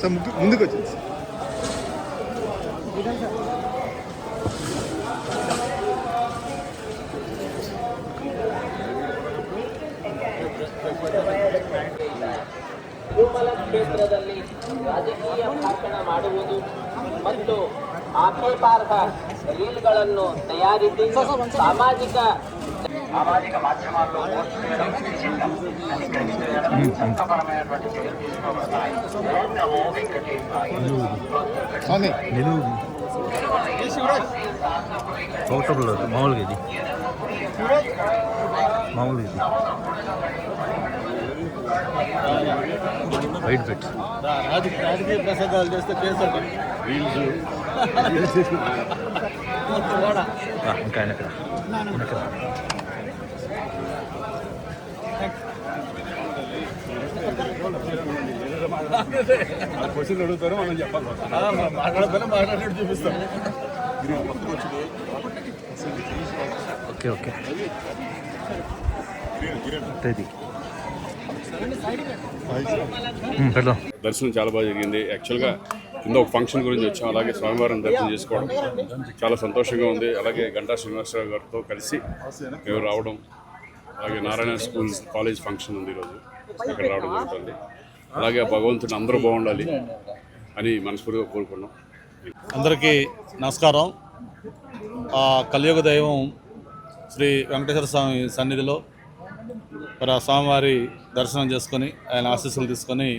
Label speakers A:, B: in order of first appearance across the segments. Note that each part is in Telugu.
A: సార్ ముందు- ముందుకు వచ్చింది సార్
B: ತಿರುಮಲ ಕ್ಷೇತ್ರದಲ್ಲಿ ರಾಜಕೀಯ ಭಾಷಣ ಮಾಡುವುದು ಮತ್ತು ಆಕ್ಷೇಪಾರ್ಹ ರೀಲ್ಗಳನ್ನು ತಯಾರಿಸಿ ಸಾಮಾಜಿಕ
C: సామాజిక మాధ్యమాల్లో పోస్ట్ చేయడం నిషిద్ధం అనుకరించిన ఎడల చట్టపరమైనటువంటి చర్యలు తీసుకోబడతాయి. ఓం నమో వెంకటేశాయ
A: స్వామి
D: చౌటబుల్ మామూలుగా ఇది. మామూలుగా ఇది. వైట్ బెట్
E: రాజకీయ ప్రసంగాలు చేస్తే కేసు
D: ఇంకా వెనక వెనక
E: క్వశ్చన్ అడుగుతారు మనం చెప్పాలి. చూపిస్తాం.
D: Okay okay.
F: దర్శనం చాలా బాగా జరిగింది. యాక్చువల్గా కింద ఒక ఫంక్షన్ గురించి వచ్చాం. అలాగే స్వామివారిని దర్శనం చేసుకోవడం చాలా సంతోషంగా ఉంది. అలాగే గంటా శ్రీనివాసరావు గారితో కలిసి మేము రావడం అలాగే నారాయణ స్కూల్ కాలేజ్ ఫంక్షన్ ఉంది ఈరోజు. అక్కడ రావడం జరుగుతుంది. అలాగే ఆ భగవంతుని అందరూ బాగుండాలి అని మనస్ఫూర్తిగా కోరుకున్నాం
E: అందరికీ నమస్కారం. ఆ కలియుగ దైవం శ్రీ వెంకటేశ్వర స్వామి సన్నిధిలో మరి ఆ స్వామివారి దర్శనం చేసుకొని ఆయన ఆశీస్సులు తీసుకొని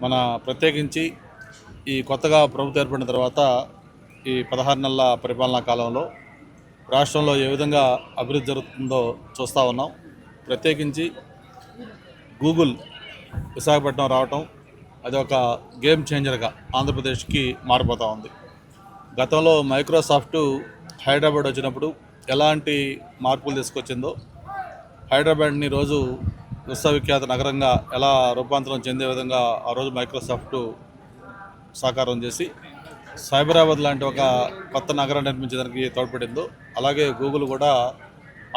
E: మన ప్రత్యేకించి ఈ కొత్తగా ప్రభుత్వం ఏర్పడిన తర్వాత ఈ పదహారు నెలల పరిపాలనా కాలంలో రాష్ట్రంలో ఏ విధంగా అభివృద్ధి జరుగుతుందో చూస్తూ ఉన్నాం. ప్రత్యేకించి గూగుల్ విశాఖపట్నం రావటం అది ఒక గేమ్ చేంజర్గా ఆంధ్రప్రదేశ్కి మారిపోతూ ఉంది. గతంలో మైక్రోసాఫ్ట్ హైదరాబాద్ వచ్చినప్పుడు ఎలాంటి మార్పులు తీసుకొచ్చిందో హైదరాబాద్ని రోజు విశ్వవిఖ్యాత నగరంగా ఎలా రూపాంతరం చెందే విధంగా ఆ రోజు మైక్రోసాఫ్ట్ సాకారం చేసి సైబరాబాద్ లాంటి ఒక కొత్త నగరం నిర్మించడానికి తోడ్పడిందో అలాగే గూగుల్ కూడా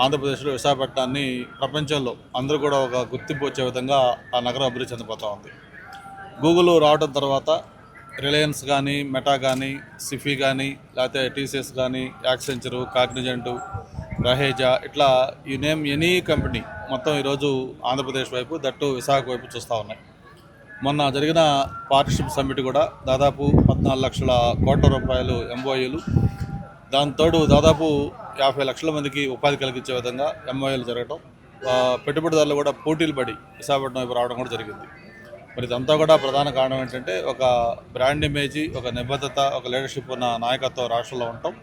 E: ఆంధ్రప్రదేశ్లో విశాఖపట్నాన్ని ప్రపంచంలో అందరూ కూడా ఒక గుర్తింపు వచ్చే విధంగా ఆ నగరం అభివృద్ధి చెందిపోతూ ఉంది. గూగుల్ రావడం తర్వాత రిలయన్స్ కానీ మెటా కానీ సిఫీ కానీ లేకపోతే టీసీఎస్ కానీ యాక్సెంచరు కాగ్నిజెంటు రహేజా ఇట్లా ఈ నేమ్ ఎనీ కంపెనీ మొత్తం ఈరోజు ఆంధ్రప్రదేశ్ వైపు దట్టు విశాఖ వైపు చూస్తూ ఉన్నాయి. మొన్న జరిగిన పార్ట్నర్షిప్ సమ్మిట్ కూడా దాదాపు పద్నాలుగు లక్షల కోట్ల రూపాయలు ఎంబోఐలు దాని తోడు దాదాపు యాభై లక్షల మందికి ఉపాధి కలిగించే విధంగా ఎంఓఏలు జరగటం పెట్టుబడిదారులు కూడా పోటీలు పడి విశాఖపట్నం వైపు రావడం కూడా జరిగింది. మరి ఇదంతా కూడా ప్రధాన కారణం ఏంటంటే ఒక బ్రాండ్ ఇమేజీ ఒక నిబద్ధత ఒక లీడర్షిప్ ఉన్న నాయకత్వం రాష్ట్రంలో ఉండటం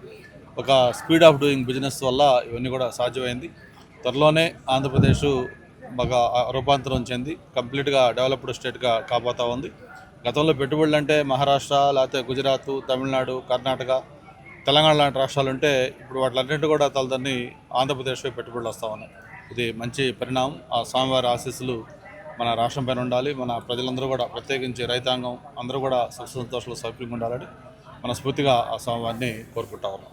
E: ఒక స్పీడ్ ఆఫ్ డూయింగ్ బిజినెస్ వల్ల ఇవన్నీ కూడా సాధ్యమైంది. త్వరలోనే ఆంధ్రప్రదేశ్ బాగా రూపాంతరం చెంది కంప్లీట్గా డెవలప్డ్ స్టేట్గా కాబోతా ఉంది. గతంలో పెట్టుబడులు అంటే మహారాష్ట్ర లేకపోతే గుజరాత్ తమిళనాడు కర్ణాటక తెలంగాణ లాంటి రాష్ట్రాలు ఉంటే ఇప్పుడు వాటిలన్నింటి కూడా తలదన్ని ఆంధ్రప్రదేశ్లో పెట్టుబడులు వస్తూ ఉన్నాయి. ఇది మంచి పరిణామం. ఆ స్వామివారి ఆశీస్సులు మన రాష్ట్రం పైన ఉండాలి. మన ప్రజలందరూ కూడా ప్రత్యేకించి రైతాంగం అందరూ కూడా సుఖ సంతోషాలు సౌకర్యంగా ఉండాలని మనస్ఫూర్తిగా ఆ స్వామివారిని కోరుకుంటా ఉన్నాం.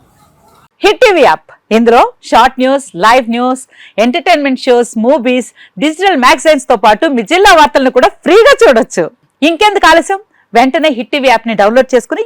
G: Hit TV app. ఇందులో short news live news entertainment shows movies digital మ్యాగజైన్స్తో పాటు మీ జిల్లా వార్తలను కూడా ఫ్రీగా చూడొచ్చు. ఇంకెందుకు ఆలస్యం? వెంటనే హిట్ టీవీ యాప్ని డౌన్లోడ్ చేసుకుని